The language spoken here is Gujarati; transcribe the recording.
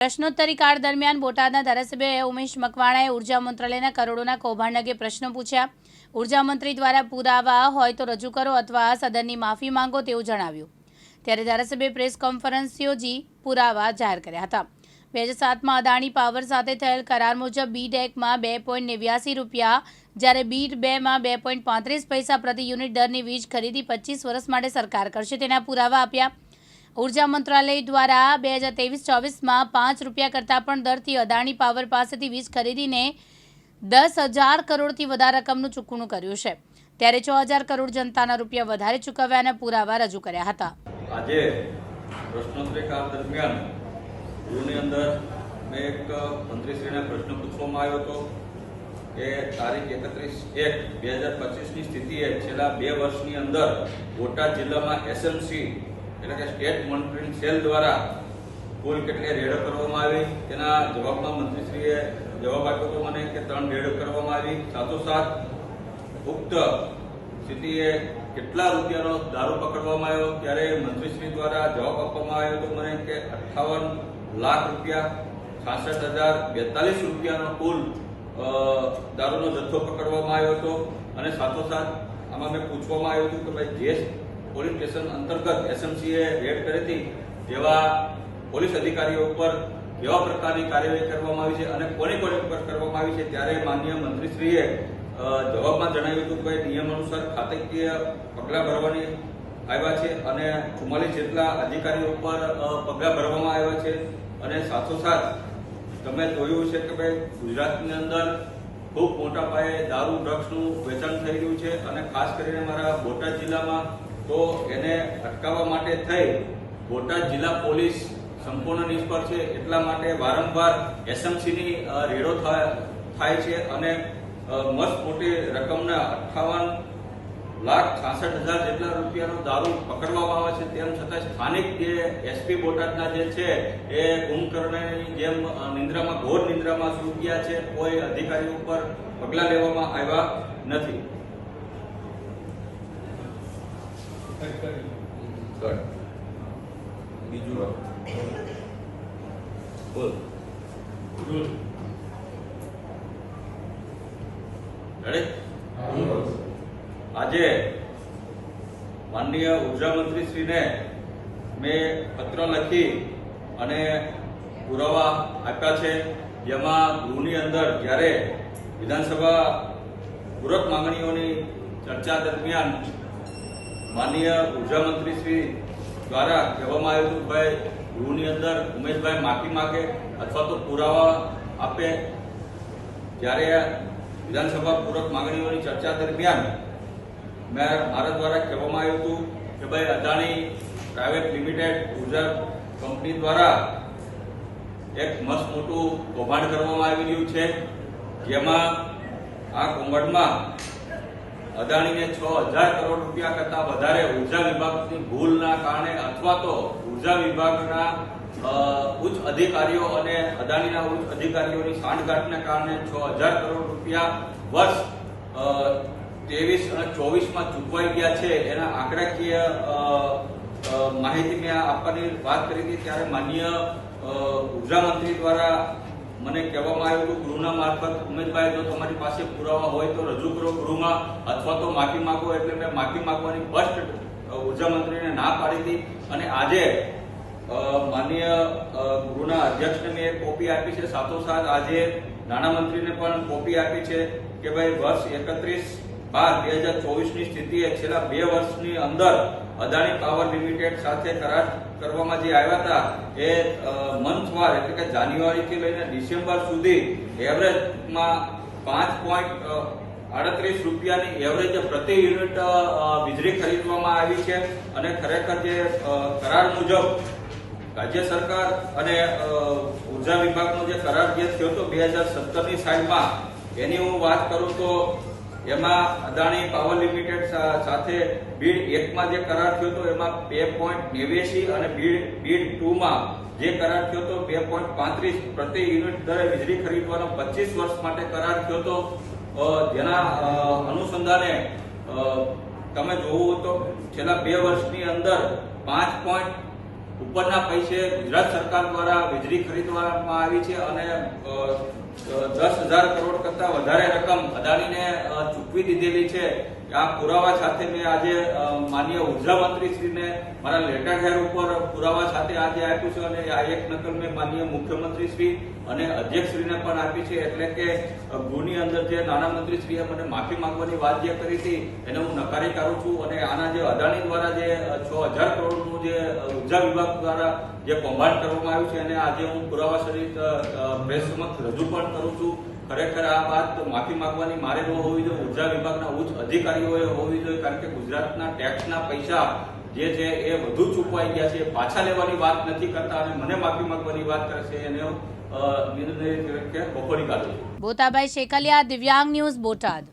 પ્રશ્નોત્તરી કાળ દરમિયાન બોટાદના ધારાસભ્ય ઉમેશ મકવાણાએ ઊર્જા મંત્રાલયના કરોડોના કૌભાંડ અંગે પ્રશ્નો પૂછ્યા. ઊર્જા મંત્રી દ્વારા પુરાવા હોય તો રજૂ કરો અથવા સદનની માફી માંગો તેવું જણાવ્યું. ત્યારે ધારાસભ્ય પ્રેસ કોન્ફરન્સ યોજી પુરાવા જાહેર કર્યા હતા. બે હજાર સાતમાં અદાણી પાવર સાથે થયેલ કરાર મુજબ બી ડેકમાં બે પોઈન્ટ નેવ્યાસી રૂપિયા, જ્યારે બી બેમાં બે પોઈન્ટ પાંત્રીસ પૈસા પ્રતિ યુનિટ દરની વીજ ખરીદી પચીસ વર્ષ માટે સરકાર કરશે તેના પુરાવા આપ્યા. ઊર્જા મંત્રાલય દ્વારા બે હજાર ત્રેવીસ ચોવીસમાં પાંચ રૂપિયા કરતાં પણ દરથી અદાણી પાવર પાસેથી વીજ ખરીદીને દસ હજાર કરોડથી વધારે રકમનું ચૂકવણું કર્યું છે. ત્યારે છ હજાર કરોડ જનતાના રૂપિયા વધારે ચૂકવ્યાના પુરાવા રજૂ કર્યા હતા. આજે પ્રશ્નોત્તરીકાળ દરમિયાન ગૃહની અંદર મેં એક મંત્રીશ્રીને પ્રશ્ન પૂછવામાં આવ્યો હતો કે તારીખ એકત્રીસ એક બે હજાર પચીસની સ્થિતિએ છેલ્લા બે વર્ષની અંદર બોટાદ જિલ્લામાં એસએમસી એટલે કે સ્ટેટ મોનિટરિંગ સેલ દ્વારા કુલ કેટલી રેડો કરવામાં આવી, તેના જવાબમાં મંત્રીશ્રીએ જવાબ આપ્યો હતો મને કે ત્રણ રેડો કરવામાં આવી. સાથોસાથ ઉક્ત સ્થિતિએ કેટલા રૂપિયાનો દારૂ પકડવામાં આવ્યો, ત્યારે મંત્રીશ્રી દ્વારા જવાબ આપવામાં આવ્યો હતો મને કે અઠ્ઠાવન લાખ રૂપિયા, છાસઠ હજાર બેતાલીસ રૂપિયાનો કુલ દારૂનો જથ્થો પકડવામાં આવ્યો હતો. અને સાથોસાથ આમાં મેં પૂછવામાં આવ્યું હતું કે ભાઈ જે પોલીસ સ્ટેશન અંતર્ગત એસએમસીએ રેડ કરી હતી તેવા પોલીસ અધિકારીઓ ઉપર કેવા પ્રકારની કાર્યવાહી કરવામાં આવી છે અને કોની કોની ઉપર કરવામાં આવી છે ત્યારે માનનીય મંત્રીશ્રીએ જવાબમાં જણાવ્યું હતું કે નિયમ અનુસાર ખાતાકીય પગલાં ભરવાની આવ્યા છે અને ચુમ્માલીસ જેટલા અધિકારીઓ ઉપર પગલાં ભરવામાં આવ્યા છે અને સાથોસાથ તમે જોયું છે કે ભાઈ ગુજરાતની અંદર ખૂબ મોટા પાયે દારૂ, ડ્રગ્સનું વેચાણ થઈ રહ્યું છે અને ખાસ કરીને મારા બોટાદ જિલ્લામાં તો એને અટકાવવા માટે થઈ. બોટાદ જિલ્લા પોલીસ સંપૂર્ણ નિષ્ફળ છે. એટલા માટે વારંવાર એસએમસીની રેડો થાય છે અને મસ્ત મોટી રકમના અઠાવન લાખ છાસઠ હજાર જેટલા રૂપિયાનો દારૂ પકડવામાં આવે છે. તેમ છતાં સ્થાનિક જે એસપી બોટાદના જે છે, એ કુંભકર્ણની જેમ નિંદ્રામાં, ઘોર નિંદ્રામાં સૂઈ છે. કોઈ અધિકારીઓ ઉપર પગલાં લેવામાં આવ્યા નથી. બીજું બોલ રેડી આજે માનનીય ઊર્જા મંત્રીશ્રીને મેં પત્ર લખી અને પુરાવા આપ્યા છે જેમાં ગૃહની અંદર જ્યારે વિધાનસભા પૂરક માંગણીઓની ચર્ચા દરમિયાન માનનીય ઊર્જા મંત્રીશ્રી દ્વારા કહેવામાં આવ્યું હતું ભાઈ, ગૃહની અંદર ઉમેશભાઈ માફી માગે અથવા તો પુરાવા આપે. જ્યારે વિધાનસભા પૂરક માંગણીઓની ચર્ચા દરમિયાન મેં મારા દ્વારા કહેવામાં આવ્યું હતું કે ભાઈ, અદાણી પ્રાઇવેટ લિમિટેડ ઊર્જા કંપની દ્વારા એક મસ્ત મોટું કૌભાંડ કરવામાં આવી રહ્યું છે. જેમાં આ કૌભાંડમાં અદાણીને છ હજાર કરોડ રૂપિયા કરતા વધારે ઊર્જા વિભાગની ભૂલના કારણે અથવા તો ઊર્જા વિભાગના ઉચ્ચ અધિકારીઓ અને અદાણીના ઉચ્ચ અધિકારીઓની સાંઠગાંઠના કારણે છ હજાર કરોડ રૂપિયા વર્ષ ત્રેવીસ અને ચોવીસમાં ચૂકવાઈ ગયા છે. એના આંકડાકીય માહિતી મેં આપવાની વાત કરી હતી ત્યારે માન્ય ઊર્જા મંત્રી દ્વારા મને કહેવામાં આવ્યું હતું, ગૃહના મારફત ઉમેદભાઈ જો તમારી પાસે પુરાવા હોય તો રજૂ કરો ગૃહમાં, અથવા તો માફી માગો એટલે મેં માફી માગવાની ફર્સ્ટ ઊર્જા મંત્રીને ના પાડી હતી. અને આજે માનનીય ગૃહના અધ્યક્ષને મેં કોપી આપી છે. સાથોસાથ આજે નાણામંત્રીને પણ કોપી આપી છે કે ભાઈ વર્ષ એકત્રીસ બાર બે હજાર ચોવીસની સ્થિતિએ છેલ્લા બે વર્ષની અંદર અદાણી પાવર લિમિટેડ સાથે કરાર કરવામાં જે આવ્યા હતા, એ મંથવાર એટલે કે જાન્યુઆરીથી લઈને ડિસેમ્બર સુધી એવરેજમાં પાંચ પોઈન્ટ આડત્રીસ રૂપિયાની એવરેજ પ્રતિ યુનિટ વીજળી ખરીદવામાં આવી છે. અને ખરેખર જે કરાર મુજબ રાજ્ય સરકાર અને ઊર્જા વિભાગનો જે કરાર જે થયો હતો બે હજાર સત્તરની સાઈડમાં એની હું વાત કરું તો એમાં અદાણી પાવર લિમિટેડ સાથે બીડ એકમાં જે કરાર થયો હતો એમાં બે પોઈન્ટ નેવ્યાસી અને બીડ બીડ ટુમાં જે કરાર થયો હતો બે પોઈન્ટ પાંત્રીસ પ્રતિ યુનિટ દરે વીજળી ખરીદવાનો પચીસ વર્ષ માટે કરાર થયો હતો જેના અનુસંધાને તમે જોવું તો છેલ્લા બે વર્ષની અંદર પાંચ પોઈન્ટ ઉપરના પૈસે ગુજરાત સરકાર દ્વારા વીજળી ખરીદવામાં આવી છે અને દસ હજાર કરોડ કરતાં વધારે રકમ અદાણીને ચૂકવી દીધેલી છે. આ પુરાવા સાથે મેં આજે માનીય ઊર્જા મંત્રીશ્રીને મારા લેટર હેર ઉપર પુરાવા સાથે આજે આપ્યું છે અને આ એક નકલ મેં માનીય મુખ્યમંત્રીશ્રી અને અધ્યક્ષશ્રીને પણ આપી છે. એટલે કે ગૃહની અંદર જે નાના મંત્રીશ્રીએ મને માફી માંગવાની વાત જે કરી હતી, એને હું નકારી કાઢું છું અને આના જે અદાણી દ્વારા જે છ હજાર કરોડનું જે ઊર્જા વિભાગ દ્વારા જે કૌભાંડ કરવામાં આવ્યું છે, એને આજે હું પુરાવા સહિત પ્રેસ સમક્ષ રજૂ પણ કરું છું. ખરેખર આ વાત માફી માંગવાની મારે ન હોવી જોઈએ. ઊર્જા વિભાગના ઉચ્ચ અધિકારીઓએ હોવી જોઈએ કારણ કે ગુજરાતના ટેક્સના પૈસા જે છે એ વધુ ચૂકવાઈ ગયા છે. પાછા લેવાની વાત નથી કરતા અને મને માફી માંગવાની વાત કરે છે એને બોતાભાઈ શેખલિયા, દિવ્યાંગ ન્યૂઝ બોટાદ.